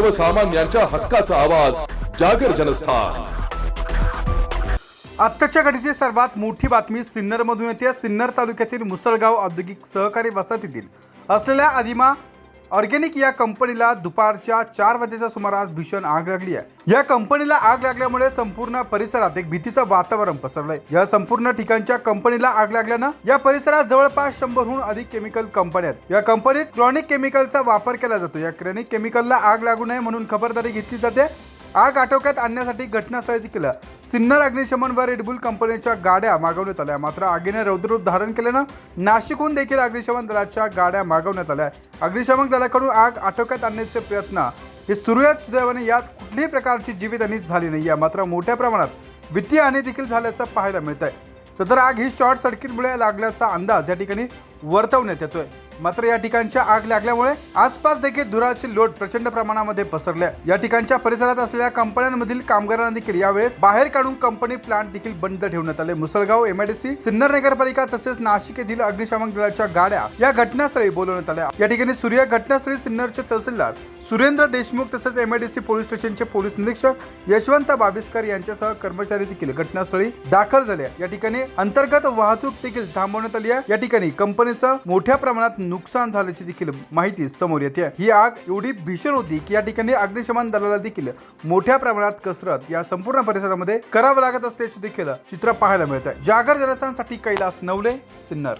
सर्वसामान्यांच्या हक्काचा आवाज जागर जनस्थान. आत्ताच्या घडीची सर्वात मोठी बातमी सिन्नरमधून येते. सिन्नर तालुक्यातील मुसळगाव औद्योगिक सहकारी वसाहतीतील असलेल्या आदिमा ऑर्गेनिक या कंपनीला दुपारच्या चार वाजेच्या सुमारास भीषण आग लागली आहे. या कंपनीला आग लागल्यामुळे संपूर्ण परिसरात एक भीतीचं वातावरण पसरलंय. या संपूर्ण ठिकाणच्या कंपनीला आग लागल्यानं या परिसरात जवळपास शंभरहून अधिक केमिकल कंपन्या आहेत. या कंपनीत क्रॉनिक केमिकलचा वापर केला जातो. या क्रॉनिक केमिकलला आग लागू नये म्हणून खबरदारी घेतली जाते. आग आटोक्यात आणण्यासाठी घटनास्थळी देखील. सिन्नर अग्निशमन व रेडबुल कंपनीच्या गाड्या मागवण्यात आल्या. मात्र आगीने रौद्ररूप धारण केल्यानं नाशिकहून देखील अग्निशमन दलाच्या गाड्या मागवण्यात आल्या. अग्निशमन दलाकडून आग आटोक्यात आणण्याचे प्रयत्न हे सुरू आहेत सुदैवाने. यात कुठल्याही प्रकारची जीवितहानी झाली नाही. आहे मात्र मोठ्या प्रमाणात वित्तीय हानी देखील झाल्याचं पाहायला मिळत आहे सदर आग ही शॉर्ट सर्किटमुळे लागल्याचा अंदाज या ठिकाणी वर्तवण्यात येतोय. मात्र या ठिकाणच्या आग लागल्यामुळे आसपास देखील धुराची लोट प्रचंड प्रमाणामध्ये पसरल्या. या ठिकाणच्या परिसरात असलेल्या कंपन्यांमधील कामगारांना देखील यावेळेस बाहेर काढून कंपनी प्लांट देखील बंद ठेवण्यात आले. मुसळगाव एमआयडीसी सिन्नर नगरपालिका तसेच नाशिक येथील अग्निशामक दलाच्या गाड्या या घटनास्थळी बोलवण्यात आल्या. या ठिकाणी सूर्य घटनास्थळी सिन्नरचे तहसीलदार सुरेंद्र देशमुख तसेच सी पोलीस स्टेशनचे पोलीस निरीक्षक यशवंत बाबिस्कर यांच्यासह कर्मचारी देखील घटनास्थळी दाखल झाले. या ठिकाणी अंतर्गत वाहतूक देखील थांबवण्यात आली आहे. या ठिकाणी कंपनीचं मोठ्या प्रमाणात नुकसान झाल्याची देखील माहिती समोर येते. ही आग एवढी भीषण होती की या ठिकाणी अग्निशमन दलाला देखील मोठ्या प्रमाणात कसरत या संपूर्ण परिसरामध्ये करावं लागत असल्याचे देखील चित्र पाहायला मिळत आहे जागर जनस्थानसाठी कैलास नवले सिन्नर.